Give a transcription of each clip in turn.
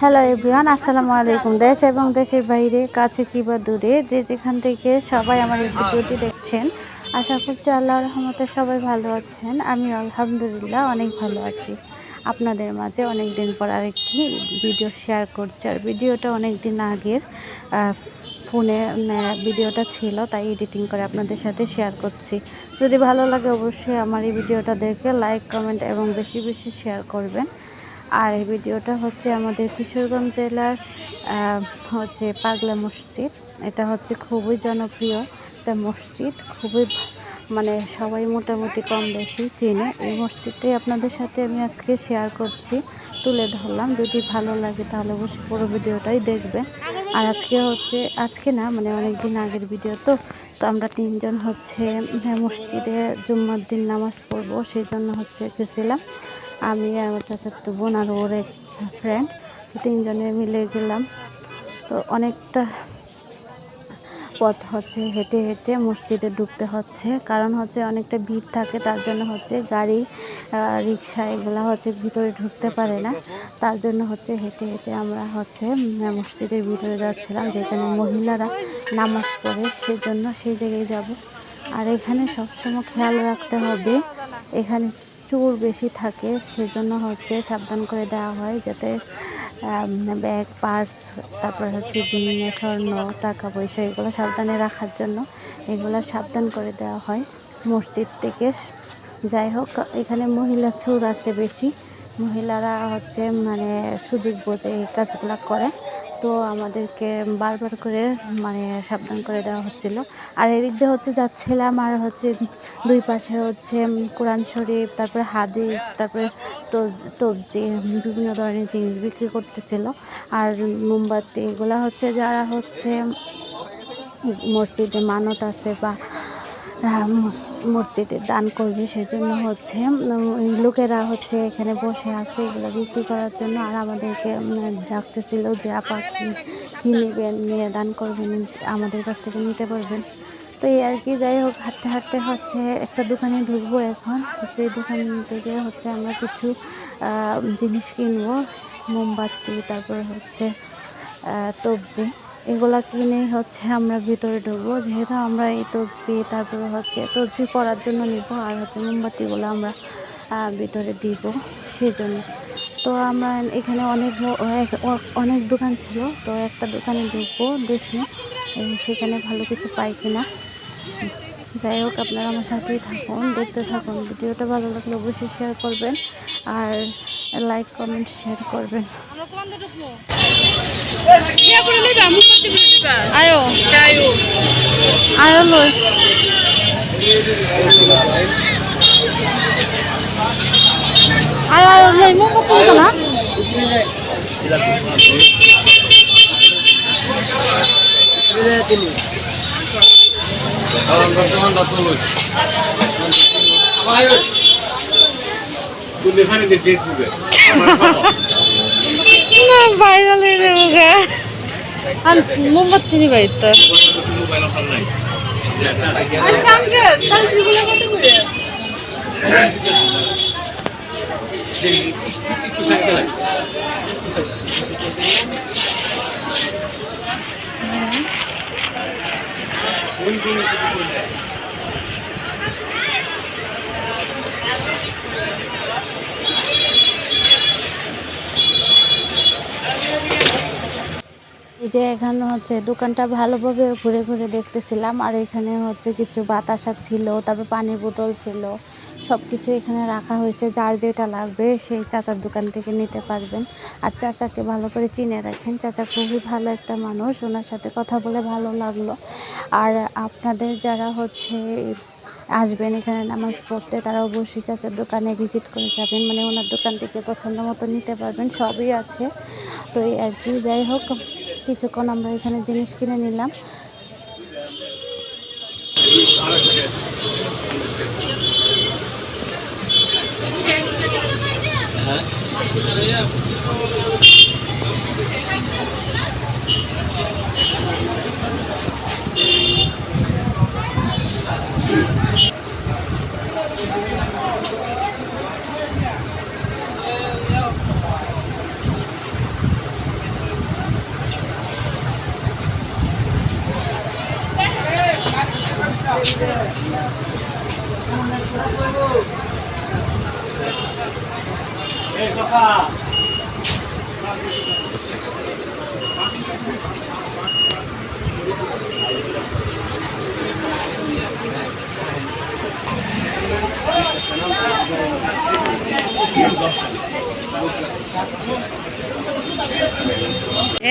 Hello everyone আসসালামু আলাইকুম। দেশ এবং দেশের বাইরে, কাছে কিংবা দূরে, যে যেখান থেকে সবাই আমার এই ভিডিওটি দেখছেন, আশা করছি আল্লাহ রহমতে সবাই ভালো আছেন। আমি আলহামদুলিল্লাহ অনেক ভালো আছি। আপনাদের মাঝে অনেক দিন পর আরেকটি ভিডিও শেয়ার করছি। আর ভিডিওটা অনেক দিন আগের ফোনে ভিডিওটা ছিল, তাই এডিটিং করে আপনাদের সাথে শেয়ার করছি। যদি ভালো লাগে অবশ্যই আমার এই ভিডিওটা দেখে লাইক কমেন্ট এবং বেশি বেশি শেয়ার করবেন। আর এই ভিডিওটা হচ্ছে আমাদের কিশোরগঞ্জ জেলার হচ্ছে পাগলা মসজিদ। এটা হচ্ছে খুবই জনপ্রিয় একটা মসজিদ, খুবই মানে সবাই মোটামুটি কম বেশি চেনে। এই মসজিদটাই আপনাদের সাথে আমি আজকে শেয়ার করছি তুলে ধরলাম। যদি ভালো লাগে তাহলে অবশ্যই পুরো ভিডিওটাই দেখবেন। আর আজকে হচ্ছে আজকে না মানে অনেক দিন আগের ভিডিও তো তো আমরা তিনজন হচ্ছে হ্যাঁ, মসজিদে জুম্মার দিন নামাজ পড়ব সেই জন্য হচ্ছে গেছিলাম। আমি আর আমার চাচাতো বোন আর ওর এক ফ্রেন্ড তিনজনে মিলে গেলাম। তো অনেকটা পথ হচ্ছে হেঁটে হেঁটে মসজিদে ঢুকতে হচ্ছে। কারণ হচ্ছে অনেকটা ভিড় থাকে, তার জন্য হচ্ছে গাড়ি রিক্সা এগুলো হচ্ছে ভিতরে ঢুকতে পারে না। তার জন্য হচ্ছে হেঁটে হেঁটে আমরা হচ্ছে মসজিদের ভিতরে যাচ্ছিলাম, যেখানে মহিলারা নামাজ পড়ে, সেজন্য সেই জায়গায় যাব। আর এখানে সবসময় খেয়াল রাখতে হবে, এখানে চোর বেশি থাকে, সেজন্য হচ্ছে সাবধান করে দেওয়া হয় যাতে ব্যাগ, পার্স, তারপরে হচ্ছে স্বর্ণ, টাকা পয়সা এগুলো সাবধানে রাখার জন্য এগুলো সাবধান করে দেওয়া হয় মসজিদ থেকে। যাই হোক, এখানে মহিলা চোর আছে বেশি। মহিলারা হচ্ছে মানে সুযোগ বোঝে এই কাজগুলো করে। তো আমাদেরকে বারবার করে মানে সাবধান করে দেওয়া হচ্ছিল। আর এদিক দিয়ে হচ্ছে যাচ্ছিলাম আর হচ্ছে দুই পাশে হচ্ছে কোরআন শরীফ, তারপরে হাদিস, তারপরে তো- তবজি বিভিন্ন ধরনের জিনিস বিক্রি করতেছিল। আর মোমবাতি, এগুলা হচ্ছে যারা হচ্ছে মসজিদে মানত আছে বা মসজিদে দান করবে, সেজন্য হচ্ছে লোকেরা হচ্ছে এখানে বসে আছে এগুলো বিক্রি করার জন্য। আর আমাদেরকে ডাকতেছিল যে, আপা, কী নেবেন? নিয়ে দান করবেন আমাদের কাছ থেকে নিতে পারবেন। তো এই আর কি, যাই হোক, হাঁটতে হাঁটতে হচ্ছে একটা দোকানে ঢুকবো এখন। হচ্ছে এই দোকান থেকে হচ্ছে আমরা কিছু জিনিস কিনবো, মোমবাতি, তারপরে হচ্ছে তবজি। এগুলা কিনেই হচ্ছে আমরা ভিতরে ঢুকবো। যেহেতু আমরা এই তসবি, তারপরে হচ্ছে তসবি পরার জন্য নিব আর হচ্ছে মোমবাতিগুলো আমরা ভিতরে দিব সেজন্য। তো আমরা এখানে অনেক অনেক দোকান ছিল। তো একটা দোকানে ঢুকবো, দেখি সেখানে ভালো কিছু পাই কিনা। যাই হোক, আপনারা আমার সাথেই থাকুন, দেখতে থাকুন। ভিডিওটা ভালো লাগলে অবশ্যই শেয়ার করবেন আর লাইক কমেন্ট শেয়ার করবেন। আয়ো আয়ো লই আয়ো আয়ো না ভাইরাল হয়ে যাব গা আর মোমবাতি নি ভাই তো মোবাইল অফার নাই একটু সাইকেল লাগে কোন কোন এই যে এখানে হচ্ছে দোকানটা ভালোভাবে ঘুরে ঘুরে দেখতেছিলাম, আর এখানে হচ্ছে কিছু বাতাসা ছিল, তারপর পানির বোতল ছিল সব কিছু এখানে রাখা হয়েছে। যার যেটা লাগবে সেই চাচার দোকান থেকে নিতে পারবেন। আর চাচাকে ভালো করে চিনে রাখেন, চাচা খুবই ভালো একটা মানুষ, ওনার সাথে কথা বলে ভালো লাগল। আর আপনাদের যারা হচ্ছে আসবেন এখানে নামাজ পড়তে, তারা অবশ্যই চাচার দোকানে ভিজিট করে যাবেন। মানে ওনার দোকান থেকে পছন্দ মতো নিতে পারবেন, সবই আছে। তো এই আর কি, যাই হোক। কিছুক্ষণ আমরা এখানে জিনিস কিনে নিলাম।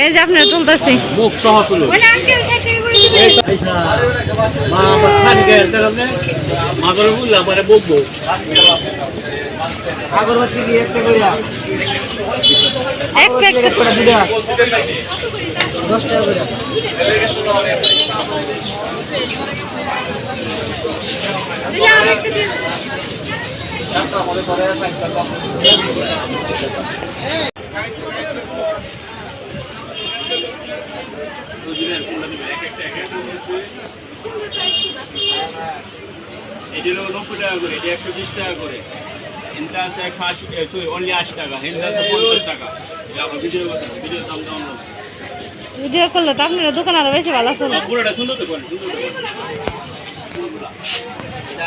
এই যে আপনার তুলতেছি। মুখ সহ তুলো। মা আমার খানি গায়ে তাহলে মা করে বললাম মানে বকবো আগরবাতি দিয়ে একটা করে প্যাকেট দশ টাকা করে এটি হলো নব্বই টাকা করে এটি একশো বিশ টাকা করে। হিন্দা আছে একশো আশি সরি অনলি আশি টাকা হিন্দা আছে পঞ্চাশ টাকা। এটা আমার ভিডিও কথা ভিডিও দাম দাম ভিডিও করলে তো আপনার দোকান আরও বেশি ভালো চলে পুরোটা সুন্দর তো করেন সুন্দর তো করেন ফুলগুলা। এটা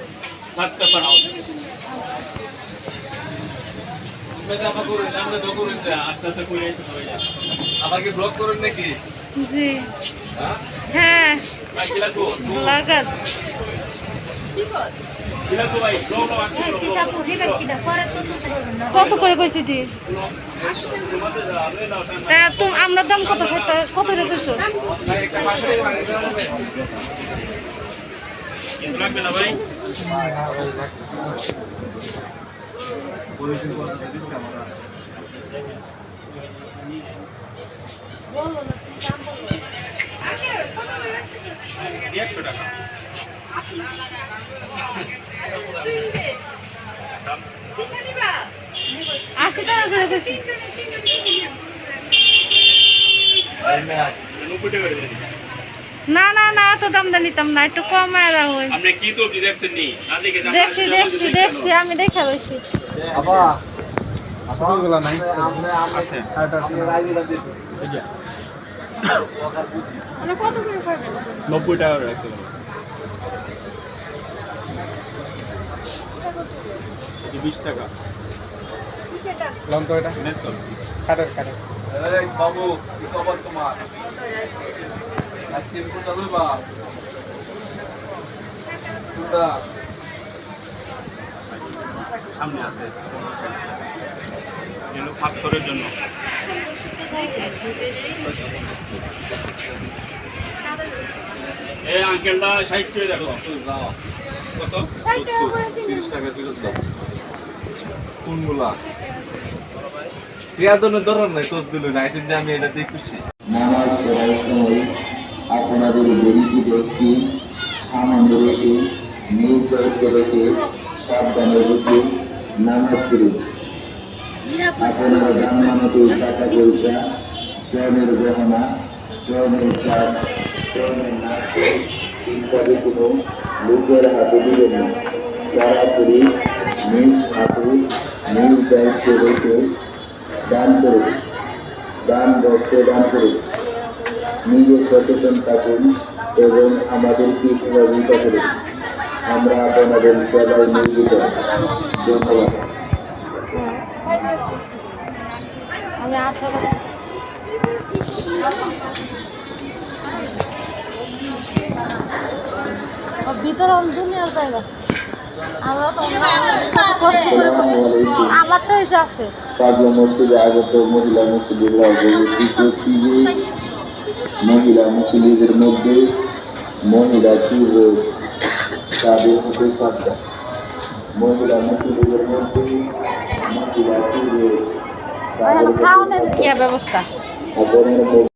সাত পেপার হাউস চাপা করুন সামনে তো করুন আস্তে আস্তে করে হয়ে যায় আমাকে ব্লক করুন নাকি? জি। হ্যাঁ? হ্যাঁ। ভাই কি লাগবো? লাগাত কত করে কইছি দি আমরা দাম কত? কত- রেখেছো লাগবে না ভাই? একশো টাকা আশি টাকা করে দিন। না না না এত দাম দা নিতাম না একটু কমায় রাখো আপনি কি তো দেখছেন নি? না দেখে যা- দেখছি দেখছি দেখছি আমি দেখে রয়েছি আপা আপনাগুলো নাই। আপনি আছে। এই যে, কত করে পারবেন নব্বই টাকা করে রাখতে পারব এই যে বিশ টাকা। লং তো এটা। নেছো কাটের কাটের। এই বাবু কি খবর তোমার? আইসক্রিম কোথা লইবা কোথা সামনে আছে। এগুলো পাথরের জন্য। এই আঙ্কেলটা ষাট করে দেখো। দাও কত? তিরিশ টাকা কোনগুলা? দরকার নাই তোর দিল না যে আমি এটা দিয়ে খুশি। নামাজ পড়ার সময় আপনাদের পরিচিত ব্যক্তি সামান্য রেখে নিজ দায়িত্ব রেখে সাবধানে রেখে নামাজ পড়ুন আপনারা জানমানতে টাকা পয়সা, স্বর্ণের গহনা, স্বর্ণের চাপ স্বর্ণের নাচ ইত্যাদি কোনো লোকের হাতে দিবেন না। সরাসরি নিজ হাতে, নিজ দায়িত্ব রেখে দান করুন দান রক্ত দান করুন নিজে সচেতন থাকুন এবং আমাদেরকে সহযোগিতা করুন আমরা আপনাদের সবাই নিয়োজিত। ধন্যবাদ। ভিতরে দুনিয়ার জায়গা। আমরা তো কষ্ট করে করি। আমারটা এই যে আছে। আগত মহিলা মুসলিমরা মহিলা মুসলিদের মধ্যে মহিলা রোগ তাদের হতে সাবধান মহিলা মুসলিদের মধ্যে মহিলা ইয়া ব্যবস্থা